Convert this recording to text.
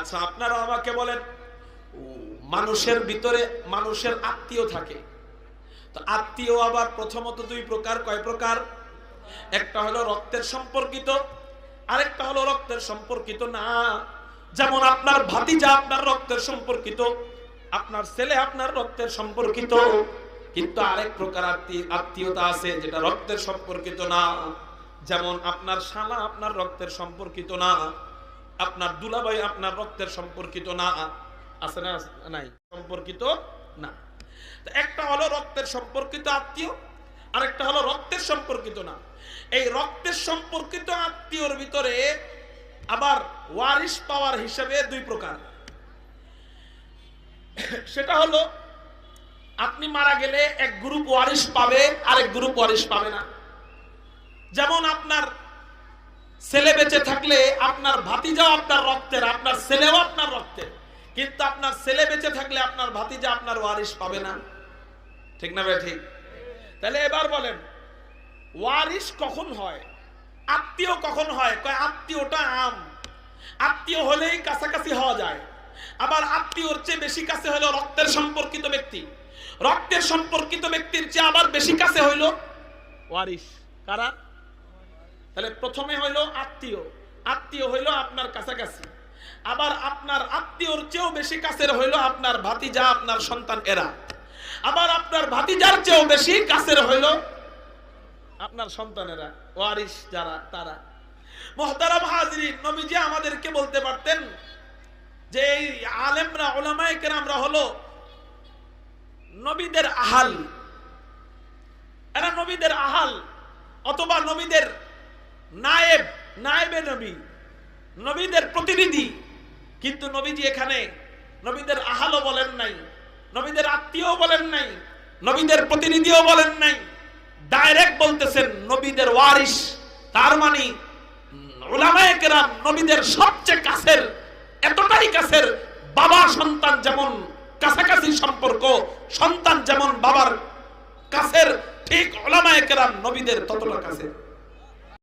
আচ্ছা আপনারা আমাকে বলেন মানুষের ভিতরে মানুষের আত্মীয় থাকে। তো আত্মীয় আবার প্রথমত দুই প্রকার, কয় প্রকার? একটা হলো রক্তের সম্পর্কিত, আরেকটা হলো রক্তের সম্পর্কিত না। যেমন আপনার ভাতিজা আপনার রক্তের সম্পর্কিত, আপনার ছেলে আপনার রক্তের সম্পর্কিত, কিন্তু আরেক প্রকার আত্মী- আত্মীয়তা আছে যেটা রক্তের সম্পর্কিত না। যেমন আপনার শালা আপনার রক্তের সম্পর্কিত না। আপনার দুলাভাই আপনার রক্তের সম্পর্কিত না। আছে না নাই? সম্পর্কিত না। একটা হলো রক্তের সম্পর্কিত আত্মীয়, আরেকটা হলো রক্তের সম্পর্কিত না। এই রক্তের সম্পর্কিত আত্মীয়র ভিতরে আবার ওয়ারিশ পাওয়ার হিসেবে দুই প্রকার। সেটা হলো, আপনি মারা গেলে এক গ্রুপ ওয়ারিশ পাবে, আরেক গ্রুপ ওয়ারিশ পাবে না। যেমন ছেলে বেঁচে থাকলে আপনার ভাতিজাও আপনার রক্তের, আপনার ছেলেও আপনার রক্তের। কিন্তু আপনার ছেলে বেঁচে থাকলে আপনার ভাতিজা আপনার ওয়ারিশ পাবে না। ঠিক না ভাই, ঠিক? তাহলে এবার বলেন, ওয়ারিশ কখন হয়? আত্মীয় কখন হয়? কয়, আত্মীয়টা আম। আত্মীয় হলেই কাছাকাছি হওয়া যায়। আবার আত্মীয়র চেয়ে বেশি কাছে হলো রক্তের সম্পর্কিত ব্যক্তি। রক্তের সম্পর্কিত ব্যক্তির চেয়ে আবার বেশি কাছে হইল ওয়ারিশ। কারা? তাহলে প্রথমে হইল আত্মীয়। আত্মীয় হইল আপনার কাছাকাছি। আবার আপনার আত্মীয়র চেয়েও বেশি কাছের হইল আপনার ভাতিজা, আপনার সন্তান এরা। আবার আপনার ভাতিজার চেয়েও বেশি কাছের হইল আপনার সন্তানেরা ওয়ারিস যারা, তারা। মোহতারাম হাজরিন, নবীজি আমাদেরকে বলতে পারতেন যে এই আলেমরা ওলামায়ে কেরামরা হলো নবীদের আহাল। এরা নবীদের আহাল অথবা নবীদের নায়েবে নবী। নবীদের প্রতিনিধি। কিন্তু নবীজি এখানে নবীদের আহালও বলেন নাই, নবীদের আত্মীয় বলেন নাই, নবীদের প্রতিনিধিও বলেন নাই। ডাইরেক্ট বলতেছেন নবীদের ওয়ারিস তার মানে ওলামায়কেরাম নবীদের সবচেয়ে কাছের, এতটাই কাছের বাবা সন্তান যেমন, কাছাকাছি সম্পর্ক, সন্তান যেমন বাবার কাছের, ঠিক ওলামায়ে কেরাম নবীদের ততটা কাছে